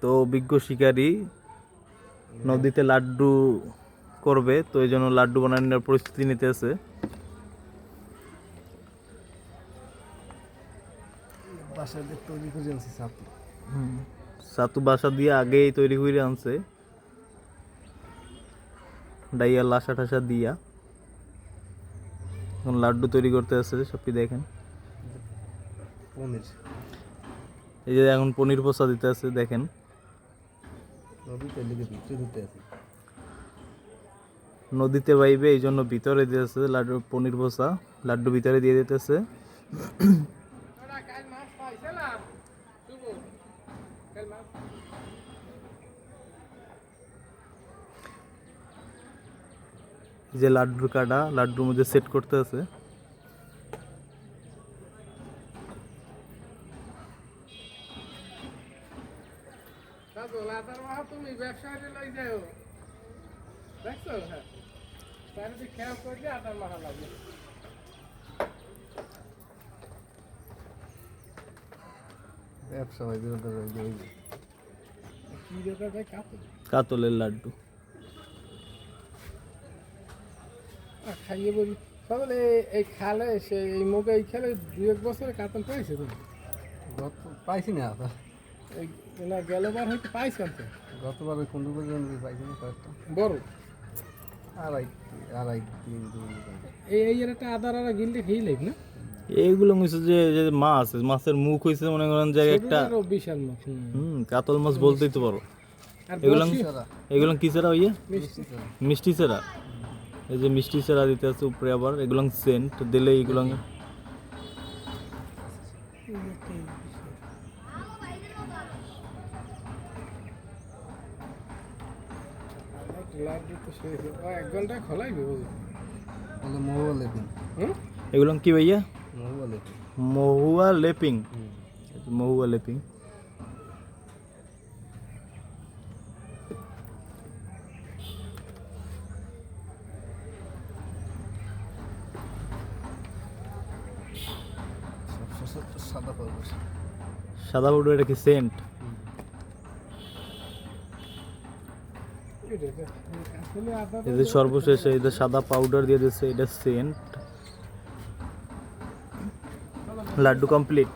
তো অভিজ্ঞ শিকারী। নদীতে লাড্ডু করবে তো এই জন্য লাড্ডু বানানোর পরিস্থিতি নিতে আছে। বাসায় দিয়ে তৈরি করে আনছি সাথে সাতু বাসা দিয়ে আগেই তৈরি করে আনছে। ডাইয়া লাসা ঠাসা দিয়া। এখন লাড্ডু তৈরি করতে আছে সবটি দেখেন। পনির। এই যে এখন পনির পোসা দিতে আছে, দেখেন। নদীতে বাইবে এই জন্য ভিতরে দিতেছে লাড্ডু, পনির পোসা, লাড্ডু ভিতরে দিয়ে দিতেছে। যে লাড্ডুর কাটা, লাড্ডুর মধ্যে সেট করতে আছে। তুমি ব্যবসায়ীরা লই যাও। দেখছ? হ্যাঁ। তাহলে তুই খেয়াল করলে আটার লাগবে ব্যবসা হয় বিরোধী যে ওই যে। কি দরকার ভাই কাপড় কাতলের লাড্ডু। খাইয়ে বলি। তাহলে এই খালে সে এই মুখে এই খেলে দু এক বছরে কাতন পাইছে তুমি? পাইছি না না গেলবার হয়তো পাইছ কান্ত গতবার ওই কুন্ডু করে নদী কয়েকটা। বড়। আড়াই আড়াই তিন দুই এই এই একটা আদার আর গিললে খেয়ে লাগ না? এইগুলো হচ্ছে যে যে মাছ মাছের মুখ হয়েছে মনে করেন যে একটা বিশাল মাছ হুম। কাতল মাছ বলতেই তো পারো। এগুলো এগুলো কি সেরা হইয়া মিষ্টি। মিষ্টি সেরা এই যে মিষ্টি সেরা দিতে আছে উপরে আবার এগুলো সেন্ট দিলে এগুলো লাড্ডু তো শেষ ও এক ঘণ্টা খোলাইবে মহুয়া লেপিং। এগুলো কি ভাইয়া? মহুয়া লেপিং। মহুয়া লেপিং। মহুয়া লেপিং। সাদা পাউডার সাদা পাউডার এটা কি সেন্ট? যে সর্বশেষ যে সাদা পাউডার দিয়ে দিচ্ছে এটা সেন্ট লাড্ডু কমপ্লিট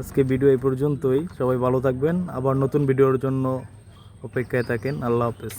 আজকে ভিডিও এই পর্যন্তই। সবাই ভালো থাকবেন। আবার নতুন ভিডিওর জন্য অপেক্ষায় থাকেন। আল্লাহ হাফেজ।